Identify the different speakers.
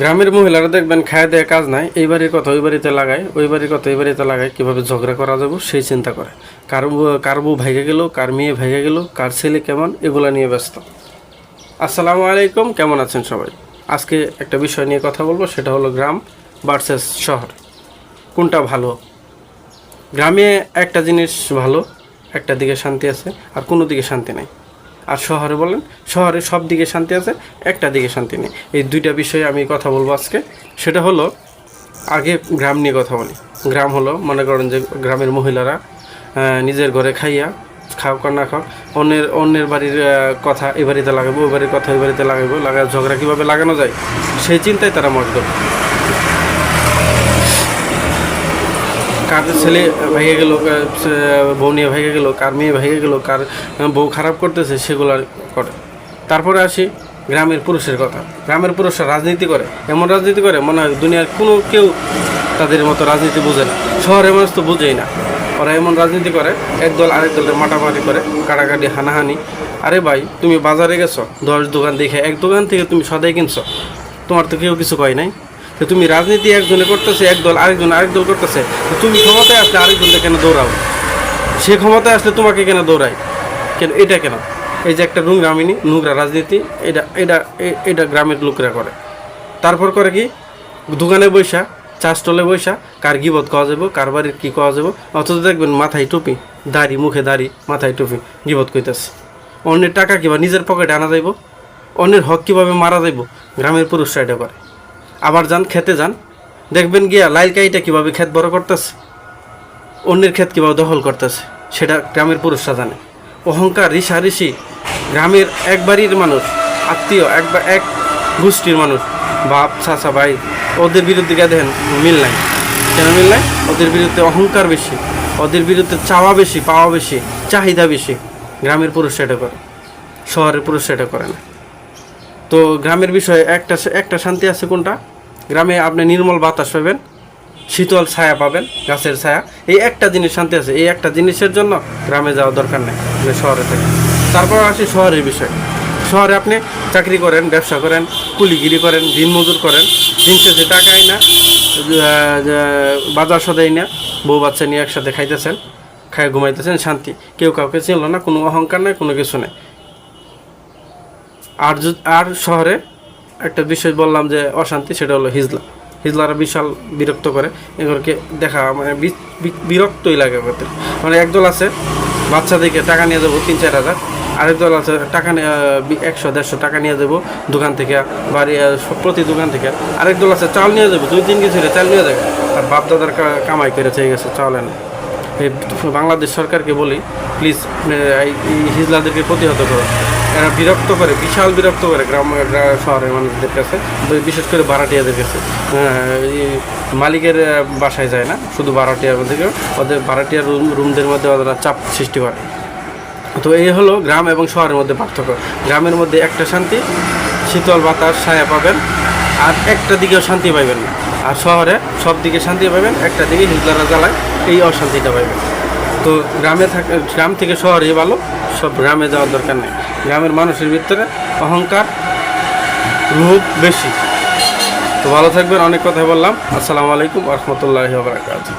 Speaker 1: গ্রামের মহিলারা দেখবেন খায় দেয় কাজ নাই, এই বাড়ির কথা ওই বাড়িতে লাগায়, ওই বাড়ির কথা ওই বাড়িতে লাগায়, কীভাবে ঝগড়া করা যাবে সেই চিন্তা করে। কার কার বউ ভেঙে গেল, কার মেয়ে ভেঙে গেল, কার ছেলে কেমন, এগুলা নিয়ে ব্যস্ত। আসসালামু আলাইকুম, কেমন আছেন সবাই? আজকে একটা বিষয় নিয়ে কথা বলব, সেটা হলো গ্রাম ভার্সেস শহর। কোনটা ভালো? গ্রামে একটা জিনিস ভালো, একটা দিকে শান্তি আছে, আর কোনো দিকে শান্তি নাই। আর শহরে বলেন, শহরে সব দিকে শান্তি আছে, একটা দিকে শান্তি নেই। এই দুইটা বিষয়ে আমি কথা বলব আজকে। সেটা হলো, আগে গ্রাম নিয়ে কথা বলি। গ্রাম হলো, মনে করেন যে গ্রামের মহিলারা নিজের ঘরে খাইয়া খাও কর না খাও, অন্যের অন্যের বাড়ির কথা এই বাড়িতে লাগাবো ওই বাড়ির কথা ওই বাড়িতে লাগাবো লাগা ঝগড়া কীভাবে লাগানো যায়, সেই চিন্তায় তারা মজদ কার ছেলে ভেঙে গেল বউ নিয়ে ভেঙে গেল, কার মেয়ে ভেঙে গেল, কার বউ খারাপ করতেছে, সেগুলো করে। তারপরে আসি গ্রামের পুরুষের কথা। গ্রামের পুরুষরা রাজনীতি করে। এমন রাজনীতি করে, মনে হয় দুনিয়ার কোনো কেউ তাদের মতো রাজনীতি বোঝে না। শহরের মানুষ তো বুঝেই না। ওরা এমন রাজনীতি করে একদল আরেক দলের মাটামাটি করে কাটাকাটি হানাহানি। আরে ভাই, তুমি বাজারে গেছো, দশ দোকান দেখে, এক দোকান থেকে তুমি সদাই কিনছো। তোমার তো কেউ কিছু কয় নাই। তো তুমি রাজনীতি একজনে করতেছে একদল আরেকজন আরেক দল করতেছে, তো তুমি ক্ষমতায় আসলে আরেকজনকে কেন দৌড়াও? সে ক্ষমতায় আসলে তোমাকে কেন দৌড়ায়? কেন, এটা কেন? এই যে একটা নোংরামিনী নোংরা রাজনীতি, এটা এটা এটা গ্রামের লোকেরা করে। তারপর করে কি? দোকানে বৈশা, চা স্টলে বৈশা, কার গিবত খাওয়া যাব, কার বাড়ির কী খাওয়া যাব। অথচ দেখবেন মাথায় টুপি, দাড়ি, মুখে দাড়ি, মাথায় টুপি, গিবত কইতেছে। অন্যের টাকা কিবা নিজের পকেটে আনা যাইব, অন্যের হক কীভাবে মারা যাইব, গ্রামের পুরুষরা এটা করে। আবার যান, খেতে যান। দেখবেন গিয়া লাইল কাইটা কীভাবে ক্ষেত বড় করতেছে, অন্যের ক্ষেত কীভাবে দখল করতেছে, সেটা গ্রামের পুরুষরা জানে। অহংকার ঋষা ঋষি গ্রামের এক বাড়ির মানুষ, আত্মীয় এক বা এক গোষ্ঠীর মানুষ, বাপ, চাচা, ভাই, ওদের বিরুদ্ধে গিয়ে দেখেন মিল নাই। কেন মিল নাই? ওদের বিরুদ্ধে অহংকার বেশি, ওদের বিরুদ্ধে চাওয়া বেশি, পাওয়া বেশি, চাহিদা বেশি। গ্রামের পুরুষ সেটা করে, শহরের পুরুষ সেটা করে না। তো গ্রামের বিষয়ে একটা একটা শান্তি আছে কোনটা? গ্রামে আপনি নির্মল বাতাস পাবেন, শীতল ছায়া পাবেন, গাছের ছায়া। এই একটা জিনিস শান্তি আছে, এই একটা জিনিসের জন্য গ্রামে যাওয়ার দরকার নেই শহরে থেকে। তারপর আসি শহরের বিষয়। শহরে আপনি চাকরি করেন, ব্যবসা করেন, কুলিগিরি করেন, দিন মজুর করেন, দিন শেষে টাকাই না বাজার সদাই না, বউ বাচ্চা নিয়ে একসাথে খাইতেছেন, খায় ঘুমাইতেছেন, শান্তি। কেউ কাউকে চিনল না, কোনো অহংকার নাই, কোনো কিছু নেই। আর আর শহরে একটা বিষয় বললাম যে অশান্তি, সেটা হলো হিজলা। হিজলারা বিশাল বিরক্ত করে, এগুলোকে দেখা মানে বিরক্তই লাগে ওদের মানে একদল আছে, বাচ্চাদেরকে টাকা নিয়ে যাব তিন, চার হাজার আরেক দল আছে টাকা একশো, দেড়শো টাকা নিয়ে যাব দোকান থেকে, বাড়ি প্রতি দোকান থেকে। আরেক দল আছে চাল নিয়ে যাব, দুই, তিন কেজি চাল নিয়ে যাবে। আর বাপ দাদার কামাই করে চেয়ে গেছে চাল এনে। এই বাংলাদেশ সরকারকে বলি প্লিজ এই হিজলাদেরকে প্রতিহত করো। এরা বিরক্ত করে, বিশাল বিরক্ত করে গ্রাম গ্রা- শহরের মানুষদের কাছে। বিশেষ করে ভাড়াটিয়াদের কাছে। মালিকের বাসায় যায় না, শুধু ভাড়াটিয়ার মধ্যে ওদের ভাড়াটিয়ার রুম, রুমদের মধ্যে ওরা চাপ সৃষ্টি করে। তো এই হলো গ্রাম এবং শহরের মধ্যে পার্থক্য। গ্রামের মধ্যে একটা শান্তি, শীতল বাতাস, ছায়া পাবেন, আর একটা দিকেও শান্তি পাইবেন না। আর শহরে সব দিকে শান্তি পাবেন একটা দিকে হিজলারা জ্বালায়, এই অশান্তিটা পাইবেন। তো গ্রামে থাকা গ্রাম থেকে শহরেই ভালো, সব গ্রামে যাওয়ার দরকার নেই। গ্রামের মানুষের ভিতরে অহংকার, রূপ বেশি। তো ভালো থাকবেন, অনেক কথা বললাম। আসসালামু আলাইকুম রহমতুল্লাহ বারাকাতুহ।